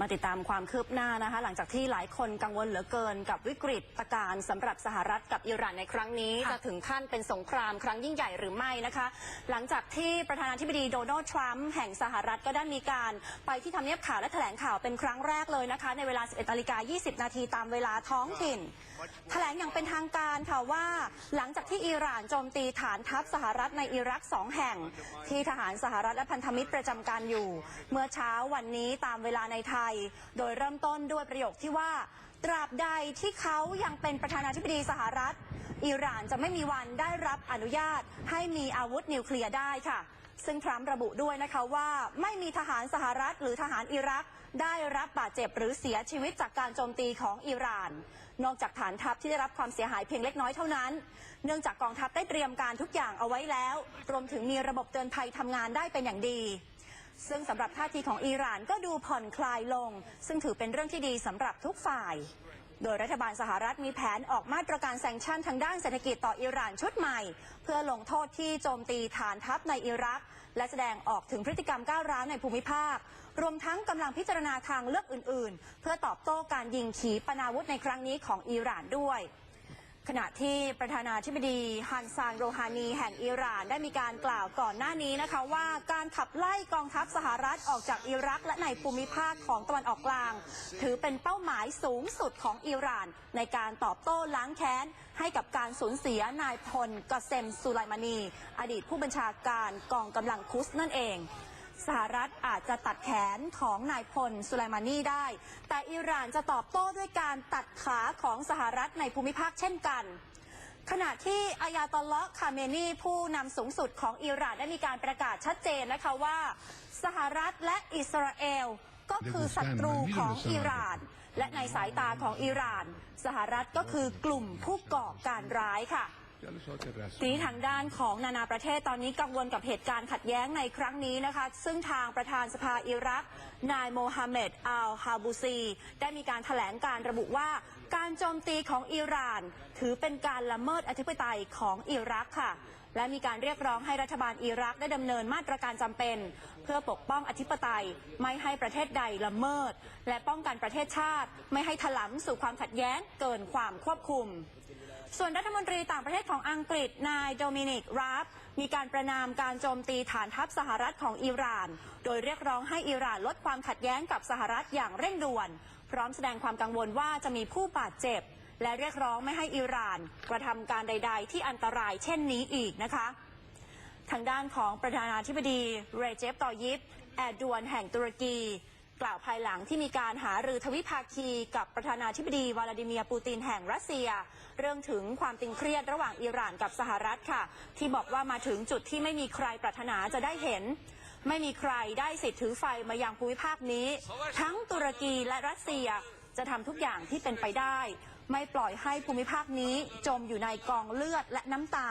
มาติดตามความคืบหน้านะคะ หลังจากที่หลายคนกังวลเหลือเกิน กับวิกฤตการณ์สำหรับสหรัฐกับอิหร่านในครั้งนี้ค่ะจะถึงขั้นเป็นสงครามครั้งยิ่งใหญ่หรือไม่นะคะ หลังจากที่ประธานาธิบดีโดนัลด์ทรัมป์แห่งสหรัฐก็ได้มีการไปที่ทำเนียบข่าวและแถลงข่าวเป็นครั้งแรกเลยนะคะ ในเวลา 11นาฬิกา20 นาทีตามเวลาท้องถิ่น แถลงอย่างเป็นทางการค่ะว่า หลังจากที่อิหร่านโจมตีฐานทัพสหรัฐในอิรักสองแห่ง ที่ทหารสหรัฐและพันธมิตรประจำการอยู่ เมื่อเช้าวันนี้ตามเวลาในไทย โดยเริ่มต้นด้วยประโยคที่ว่าตราบใดที่เขายังเป็นประธานาธิบดีสหรัฐ อิหร่านจะไม่มีวันได้รับอนุญาต ให้มีอาวุธนิวเคลียร์ได้ค่ะ ซึ่งทรัมป์ระบุด้วยนะคะว่าไม่มีทหารสหรัฐหรือทหารอิรักได้รับบาดเจ็บหรือเสียชีวิตจากการโจมตีของอิหร่าน นอกจากฐานทัพที่ได้รับความเสียหายเพียงเล็กน้อยเท่านั้น เนื่องจากกองทัพได้เตรียมการทุกอย่างเอาไว้แล้ว รวมถึงมีระบบเตือนภัยทำงานได้เป็นอย่างดี ซึ่งสำหรับท่าทีของอิหร่านก็ดูผ่อนคลายลง ซึ่งถือเป็นเรื่องที่ดีสำหรับทุกฝ่าย โดยรัฐบาลสหรัฐมีแผนออกมาตรการแซงชั่นทางด้านเศรษฐกิจต่ออิหร่านชุดใหม่ เพื่อลงโทษที่โจมตีฐานทัพในอิรัก และแสดงออกถึงพฤติกรรมก้าวร้าวในภูมิภาค รวมทั้งกำลังพิจารณาทางเลือกอื่น ๆ เพื่อตอบโต้การยิงขีปนาวุธในครั้งนี้ของอิหร่านด้วยขณะที่ประธานาธิบดีฮันซานโรฮานีแห่งอิหร่านได้มีการกล่าวก่อนหน้านี้นะคะว่าการขับไล่กองทัพสหรัฐออกจากอิรักและในภูมิภาคของตะวันออกกลาง ถือเป็นเป้าหมายสูงสุดของอิหร่าน ในการตอบโต้ล้างแค้น ให้กับการสูญเสียนายพลกอเซมสุไลมานี อดีตผู้บัญชาการกองกำลังคุสนั่นเอง สหรัฐอาจจะตัดแขนของนายพลสุไลมานีได้ แต่อิหร่านจะตอบโต้ด้วยการตัดขาของสหรัฐในภูมิภาคเช่นกันขณะที่อายาตอลเลาะคาเมนีผู้นำสูงสุดของอิหร่านได้มีการประกาศชัดเจนนะคะว่า สหรัฐและอิสราเอลก็คือศัตรูของอิหร่าน และในสายตาของอิหร่าน สหรัฐก็คือกลุ่มผู้ก่อการร้ายค่ะ ทีนี้ทางด้านของนานาประเทศตอนนี้กังวลกับเหตุการณ์ขัดแย้งในครั้งนี้นะคะ ซึ่งทางประธานสภาอิรัก นายโมฮัมเหม็ดอัลฮาบูซี ได้มีการถแถลงการระบุว่าการโจมตีของอิหร่าน ถือเป็นการละเมิดอธิปไตยของอิรักค่ะ และมีการเรียกร้องให้รัฐบาลอิรักได้ดำเนินมาตรการจำเป็น เพื่อปกป้องอธิปไตยไม่ให้ประเทศใดละเมิด และป้องกันประเทศชาติ ไม่ให้ถลำสู่ความขัดแย้งเกินความควบคุม ส่วนรัฐมนตรีต่างประเทศของอังกฤษนายโดมินิกราฟมีการประนามการโจมตีฐานทัพสหรัฐของอิหร่าน โดยเรียกร้องให้อิหร่านลดความขัดแย้งกับสหรัฐอย่างเร่งด่วน พร้อมแสดงความกังวลว่าจะมีผู้บาดเจ็บ และเรียกร้องไม่ให้อิหร่าน กระทำการใด ๆ ที่อันตรายเช่นนี้อีกนะคะทางด้านของประธานาธิบดีเรเจปตอยิปแอร์ดวนแห่งตุรกี กล่าวภายหลังที่มีการหารือทวิภาคีกับประธานาธิบดีวลาดิเมียร์ปูตินแห่งรัสเซีย เรื่องถึงความตึงเครียดระหว่างอิหร่านกับสหรัฐค่ะ ที่บอกว่ามาถึงจุดที่ไม่มีใครปรารถนาจะได้เห็น ไม่มีใครได้สิทธิ์ถือไฟมายังภูมิภาคนี้ ทั้งตุรกีและรัสเซียจะทำทุกอย่างที่เป็นไปได้ ไม่ปล่อยให้ภูมิภาคนี้จมอยู่ในกองเลือดและน้ำตา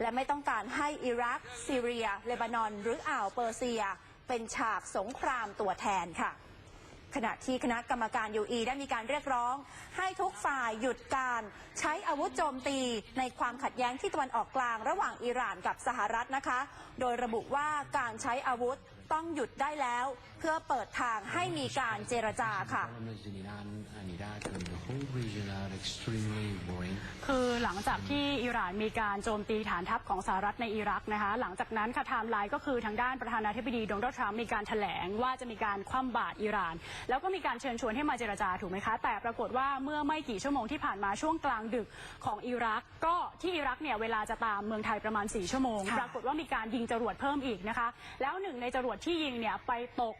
และไม่ต้องการให้อิรัก ซีเรีย เลบานอน หรืออ่าวเปอร์เซีย เป็นฉากสงครามตัวแทนค่ะ ขณะที่คณะกรรมการยูอีได้มีการเรียกร้อง ให้ทุกฝ่ายหยุดการใช้อาวุธโจมตีในความขัดแย้งที่ตะวันออกกลางระหว่างอิหร่านกับสหรัฐนะคะ โดยระบุว่าการใช้อาวุธ ต้องหยุดได้แล้ว เพื่อเปิดทางให้มีการเจรจาค่ะ Problems in Iran and Iraq and the whole region are extremely worrying. คือหลังจากที่อิหร่านมีการโจมตีฐานทัพของสหรัฐในอิรักนะคะ หลังจากนั้นค่ะไทม์ไลน์ก็คือทางด้านประธานาธิบดีโดนัลด์ทรัมป์มีการแถลงว่าจะมีการคว่ำบาตรอิหร่าน แล้วก็มีการเชิญชวนให้มาเจรจาถูกไหมคะ แต่ปรากฏว่าเมื่อไม่กี่ชั่วโมงที่ผ่านมาช่วงกลางดึกของอิรัก ก็ที่อิรักเนี่ยเวลาจะตามเมืองไทยประมาณ 4 ชั่วโมงค่ะปรากฏว่ามีการยิงจรวดเพิ่มอีกนะคะ แล้วหนึ่งในจรวดที่ยิงเนี่ยไปตก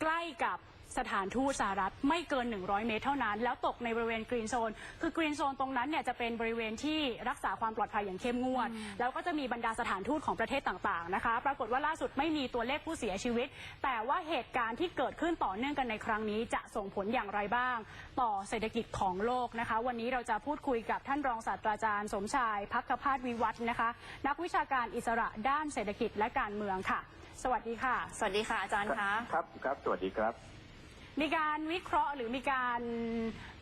ใกล้กับสถานทูตสหรัฐไม่เกิน 100 เมตรเท่านั้น แล้วตกในบริเวณกรีนโซน คือกรีนโซนตรงนั้นเนี่ยจะเป็นบริเวณที่รักษาความปลอดภัยอย่างเข้มงวด แล้วก็จะมีบรรดาสถานทูตของประเทศต่างๆนะคะ ปรากฏว่าล่าสุดไม่มีตัวเลขผู้เสียชีวิต แต่ว่าเหตุการณ์ที่เกิดขึ้นต่อเนื่องกันในครั้งนี้จะส่งผลอย่างไรบ้าง ต่อเศรษฐกิจของโลกนะคะ วันนี้เราจะพูดคุยกับท่านรองศาสตราจารย์ สมชายพักขพาสวิวัฒน์นะคะ นักวิชาการอิสระด้านเศรษฐกิจและการเมืองค่ะ สวัสดีค่ะ สวัสดีค่ะอาจารย์คะครับครับ สวัสดีครับ มีการวิเคราะห์หรือมีการ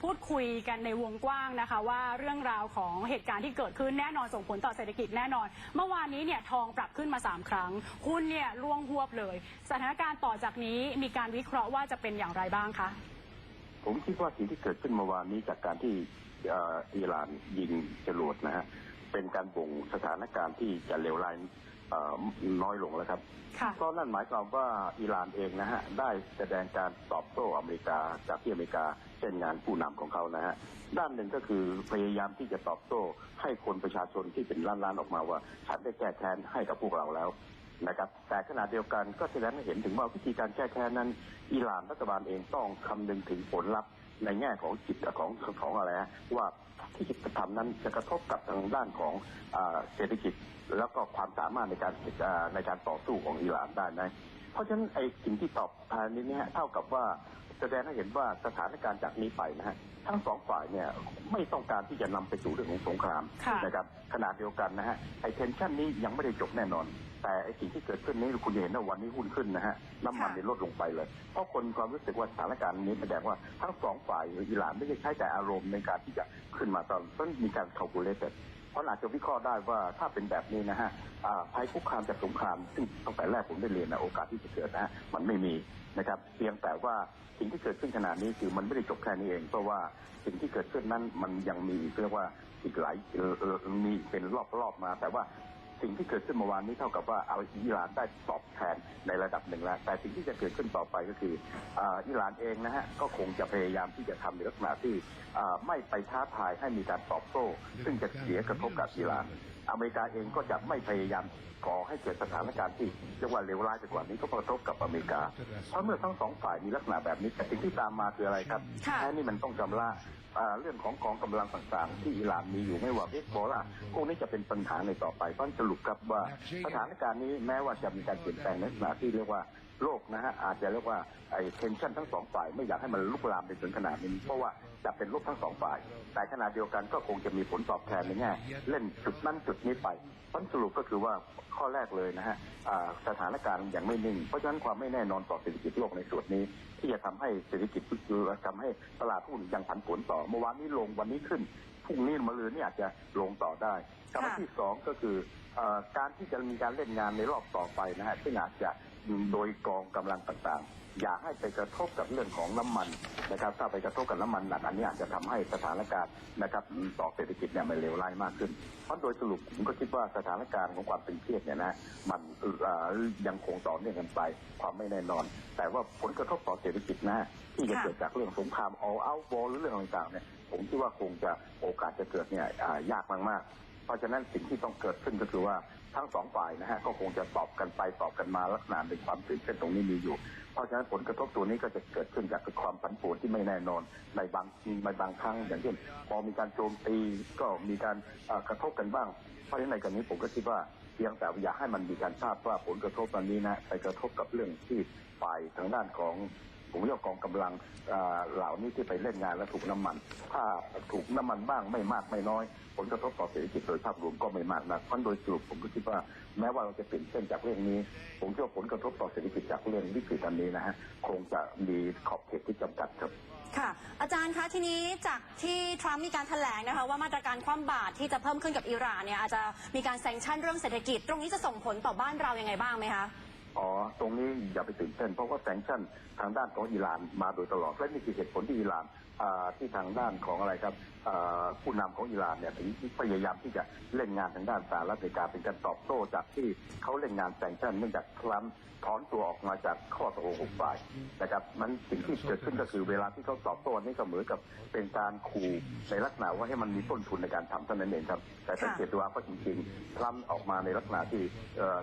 พูดคุยกันในวงกว้างนะคะ ว่าเรื่องราวของเหตุการณ์ที่เกิดขึ้นแน่นอนส่งผลต่อเศรษฐกิจแน่นอน เมื่อวานนี้เนี่ยทองปรับขึ้นมา 3 ครั้งหุ้นเนี่ยร่วงหวบเลย สถานการณ์ต่อจากนี้มีการวิเคราะห์ว่าจะเป็นอย่างไรบ้างคะผมคิดว่าสิ่งที่เกิดขึ้นเมื่อวานนี้จากการที่เอ่ออิหร่านยิงจรวดนะฮะเป็นการบ่งสถานการณ์ที่จะเลวร้ายเอ่อ น้อยลงแล้วครับค่ะเพราะนั่นหมายความว่าอิหร่านเองนะฮะได้แสดงการตอบโต้อเมริกาจากที่อเมริกาเช่นงานผู้นำของเขานะฮะด้านหนึ่งก็คือพยายามที่จะตอบโต้ให้คนประชาชนที่เป็นล้านๆออกมาว่าฉันได้แก้แค้นให้กับพวกเราแล้วนะครับแต่ขณะเดียวกันก็แสดงให้เห็นถึงว่าวิธีการแก้แค้นนั้นอิหร่านรัฐบาลเองต้องคำนึงถึงผลลัพธ์ ในแง่ของจิตของของอะไรฮะว่าที่จะทำนั้นจะกระทบกับทางด้านของอาเศรษฐกิจ แล้วก็ความสามารถในการอ่าในการต่อสู้ของอิหร่านได้นะเพราะฉะนั้นไอ้สิ่งที่ตอบแทนนี้เนี่ยเท่ากับว่าแสดงให้เห็นว่าสถานการณ์จากนี้ไปนะฮะทั้งสองฝ่ายเนี่ยไม่ต้องการที่จะนำไปสู่เรื่องของสงครามค่ะนะครับขนาดเดียวกันนะฮะไอ้เทนชันนี้ยังไม่ได้จบแน่นอน แต่ไอ้สิ่งที่เกิดขึ้นนี้คุณจะเห็นว่าวันนี้หุ้นขึ้นนะฮะน้ำมันค่ะเนี่ยลดลงไปเลย เพราะคนมีความรู้สึกว่าสถานการณ์นี้แสดงว่าทั้งสองฝ่ายอิหร่านไม่ได้ใช้แต่อารมณ์ในการที่จะขึ้นมาตอนต้องมีการ calculated เพราะอาจจะวิเคราะห์ได้ว่าถ้าเป็นแบบนี้นะฮะอ่าภัยคุกคามจากสงครามซึ่งตั้งแต่แรกผมได้เรียนนะโอกาสที่จะเกิดนะฮะมันไม่มีนะครับเพียงแต่ว่าสิ่งที่เกิดขึ้นขนาดนี้คือมันไม่ได้จบแค่นี้เอง เพราะว่าสิ่งที่เกิดขึ้นนั้นมันยังมีเรียกว่าอีกหลายเอ่อเอ่อมีเป็นรอบๆมา แต่ว่า สิ่งที่เกิดขึ้นเมื่อวานนี้เท่ากับว่าเอาอิหร่านได้ตอบแทนในระดับหนึ่งแล้ว แต่สิ่งที่จะเกิดขึ้นต่อไปก็คืออิหร่านเองนะฮะก็คงจะพยายามที่จะทำในลักษณะที่ไม่ไปท้าทายให้มีการตอบโต้ ซึ่งจะเสียกระทบกับอิหร่าน อเมริกาเองก็จะไม่พยายามก่อให้เกิดสถานการณ์ที่เรียกว่าเลวร้ายไปกว่านี้ก็กระทบกับอเมริกา เพราะเมื่อทั้งสองฝ่ายมีลักษณะแบบนี้แต่สิ่งที่ตามมาคืออะไรครับค่ะแค่นี้มันต้องชำระอ่าเรื่องของกองกำลังต่างๆ ที่อิหร่านมีอยู่ไม่ว่าเฮสบอลาพวกนี้จะเป็นปัญหาในต่อไปเพราะฉะนั้นสรุปครับว่าสถานการณ์นี้แม้ว่าจะมีการเปลี่ยนแปลงในลักษณะที่เรียกว่า โลกนะฮะอาจจะเรียกว่าไอ้เทนชันทั้งสองฝ่ายไม่อยากให้มันลุกลามไปถึงขนาดนี้เพราะว่าจะเป็นโลกทั้งสองฝ่าย แต่ขณะเดียวกันก็คงจะมีผลตอบแทนในแง่เล่นจุดนั้นจุดนี้ไปผลสรุปก็คือว่าข้อแรกเลยนะฮะอ่าสถานการณ์ยังไม่นิ่ง เพราะฉะนั้นความไม่แน่นอนต่อเศรษฐกิจโลกในส่วนนี้ ที่จะทำให้เศรษฐกิจคือทำให้ตลาดหุ้นยังผันผวนต่อเมื่อวานนี้ลงวันนี้ขึ้นพรุ่งนี้มะรืนนี่อาจจะลงต่อได้กับอันที่สองก็คือเอ่อการที่จะมีการเล่นงานในรอบต่อไปนะฮะซึ่งอาจจะโดยกองกำลังต่างๆ อย่าให้ไปกระทบกับเรื่องของน้ำมันนะครับ ถ้าไปกระทบกับน้ำมันหนักอันนี้อาจจะทำให้สถานการณ์นะครับต่อเศรษฐกิจเนี่ยมันเลวร้ายมากขึ้น เพราะโดยสรุปผมก็คิดว่าสถานการณ์ของความตึงเครียดเนี่ยนะมันเอ่อยังคงต่อเนื่องกันไปความไม่แน่นอน แต่ว่าผลกระทบต่อเศรษฐกิจนะที่จะค่ะเกิดจากเรื่องสงคราม all out war หรือเรื่องต่างๆเนี่ยผมคิดว่าคงจะโอกาสจะเกิดเนี่ยอ่ายากมากๆ เพราะฉะนั้นสิ่งที่ต้องเกิดขึ้นก็คือว่าทั้งสองฝ่ายนะฮะก็คงจะตอบกันไปตอบกันมาลักษณะในความตื่นเต้นตรงนี้มีอยู่ เพราะฉะนั้นผลกระทบตัวนี้ก็จะเกิดขึ้นจากความผันผวนที่ไม่แน่นอนในบางในบางครั้งอย่างเช่นพอมีการโจมตีก็มีการกระทบกันบ้าง เพราะฉะนั้นในกรณีผมก็คิดว่าเพียงแต่อยากให้มันมีการทราบว่าผลกระทบตอนนี้นะไปกระทบกับเรื่องที่ฝ่ายทางด้านของ ผมเรียกกองกำลังเหล่านี้ที่ไปเล่นงานและถูกน้ำมัน ถ้าถูกน้ำมันบ้างไม่มากไม่น้อย ผลกระทบต่อเศรษฐกิจโดยภาพรวมก็ไม่มากนักเพราะโดยสรุปผมก็คิดว่าแม้ว่าเราจะเปลี่ยนเส้นจากเรื่องนี้ ผมคิดว่าผลกระทบต่อเศรษฐกิจจากเรื่องวิกฤตอันนี้นะฮะคงจะมีขอบเขตที่จำกัดครับค่ะอาจารย์คะทีนี้จากที่ทรัมป์มีการแถลงนะคะว่ามาตรการคว่ำบาตรที่จะเพิ่มขึ้นกับอิหร่านเนี่ยอาจจะมีการแซงชั่นเรื่องเศรษฐกิจ ตรงนี้จะส่งผลต่อบ้านเรายังไงบ้างไหมคะ อ๋อ ตรงนี้อย่าไปตื่นเต้นเพราะว่าแซงชั่นทางด้านของอิหร่านมาโดยตลอด และนี่คือเหตุผลที่อิหร่านที่ทางด้านของอะไรครับผู้นำของอิหร่านเนี่ยถึงพยายามที่จะเล่นงานทางด้านสหรัฐอเมริกาเป็นการตอบโต้จากที่เขาเล่นงานแซงชั่นเนื่องจากทรัมป์ถอนตัวออกมาจากข้อตกลงหกฝ่ายนะครับมันสิ่งที่เกิดขึ้นก็คือเวลาที่เขาตอบโต้นี่ก็เหมือนกับเป็นการขู่ในลักษณะว่าให้มันมีต้นทุนในการทำเท่านั้นเองครับแต่สังเกตดูว่าก็จริงๆทรัมป์ออกมาในลักษณะที่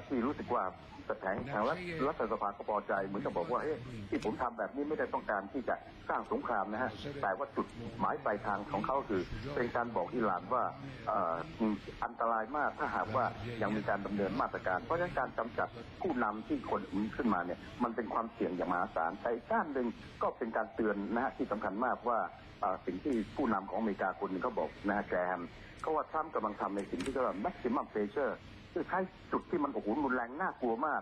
ที่รู้สึกว่า แต่แผงทางรัฐรัฐสภาก็พอใจเหมือนกับบอกว่าเฮ้ยที่ผมทำแบบนี้ไม่ได้ต้องการที่จะสร้างสงครามนะฮะแต่ว่าจุดหมายปลายทางของเขาคือ เป็นการบอกอิหร่านว่าเอ่ออันตรายมากถ้าหากว่ายังมีการดำเนินมาตรการ เพราะฉะนั้นการกำจัดผู้นำที่คนอื่นขึ้นมาเนี่ยมันเป็นความเสี่ยงอย่างมหาศาลแต่อีกด้านหนึ่งก็เป็นการเตือนนะฮะที่สำคัญมากว่าเอ่อสิ่งที่ผู้นำของอเมริกาคนหนึงเขาบอกนะฮะแกรมเขาว่าทรัมป์กำลังทำในสิ่งที่เรียกว่า maximum pressure คือ ใช้จุดที่มันโอ้โหรุนแรงน่ากลัวมาก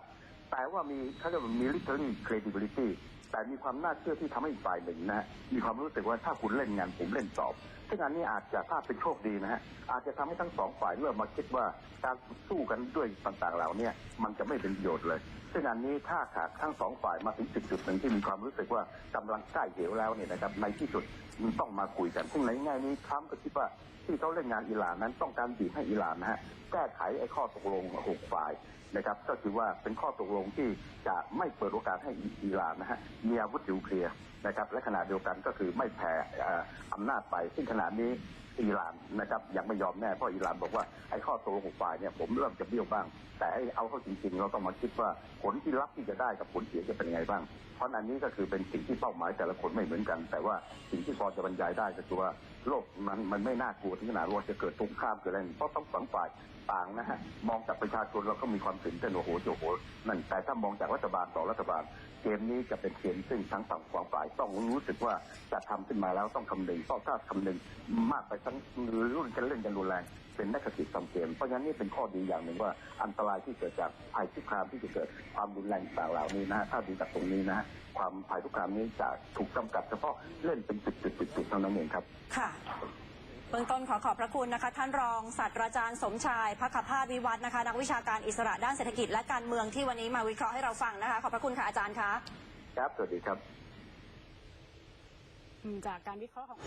แต่ว่ามีเขาเรียกว่า military credibility แต่มีความน่าเชื่อที่ทำให้อีกฝ่ายหนึ่งนะฮะมีความรู้สึกว่าถ้าคุณเล่นงานผมเล่นตอบซึ่งอันนี้อาจจะถ้าเป็นโชคดีนะฮะอาจจะทำให้ทั้งสองฝ่ายเริ่มมาคิดว่าการสู้กันด้วยต่างๆเหล่านี้มันจะไม่เป็นประโยชน์เลย ซึ่งอันนี้ถ้าขาดทั้งสองฝ่ายมาถึงจุดจุดหนึ่งที่มีความรู้สึกว่ากำลังใกล้เหวแล้วเนี่ยนะครับในที่สุดมันต้องมาคุยกันซึ่งในแง่นี้ทรัมป์ก็คิดว่าที่เขาเล่นงานอิหร่านนั้นต้องการบีบให้อิหร่านนะฮะแก้ไขไอ้ข้อตกลงหกฝ่ายนะครับก็คือว่าเป็นข้อตกลงที่จะไม่เปิดโอกาสให้อิหร่านนะฮะมีอาวุธนิวเคลียร์นะครับและขณะเดียวกันก็คือไม่แผ่เอ่ออำนาจไปซึ่งขณะนี้อิหร่านนะครับยังไม่ยอมแน่เพราะอิหร่านบอกว่าไอ้ข้อตกลงหกฝ่ายเนี่ยผมเริ่มจะเบี้ยวบ้าง แต่ให้เอาเข้าจริงๆ เราต้องมาคิดว่าผลที่รับที่จะได้กับผลเสียจะเป็นยังไงบ้าง เพราะอันนี้ก็คือเป็นสิ่งที่เป้าหมายแต่ละคนไม่เหมือนกัน แต่ว่าสิ่งที่พอจะบรรยายได้ก็คือว่าโลกมันมันไม่น่ากลัวถึงขนาดว่าจะเกิดสงครามเกิดอะไรเพราะต้องสองฝ่ายต่างนะฮะมองจากประชาชนเราก็มีความตื่นเต้นโอ้โหโอ้โหนั่นแต่ถ้ามองจากรัฐบาลต่อรัฐบาล เกมนี้จะเป็นเกมซึ่งทั้งฝั่งสองฝ่ายต้องรู้สึกว่าจะทำขึ้นมาแล้วต้องคำนึงเพราะถ้าคำนึงมากไปทั้งหรุ่นกันเล่นกันรุนแรงเป็นนักกิจทำเกม เพราะฉะนั้นนี่เป็นข้อดีอย่างหนึ่งว่าอันตรายที่เกิดจากภัยคุกคามที่จะเกิดความรุนแรงต่างเหล่านี้นะถ้าดูจากตรงนี้นะความภัยคุกคามนี้จะถูกจำกัดเฉพาะเล่นเป็นจุดๆๆๆเท่านั้นเองครับ ค่ะ เบื้องต้นขอขอบพระคุณนะคะ ท่านรองศาสตราจารย์สมชายพักขพาดวิวัฒนะคะ นักวิชาการอิสระด้านเศรษฐกิจและการเมืองที่วันนี้มาวิเคราะห์ให้เราฟังนะคะ ขอบพระคุณค่ะอาจารย์คะครับสวัสดีครับจากการวิเคราะห์ของ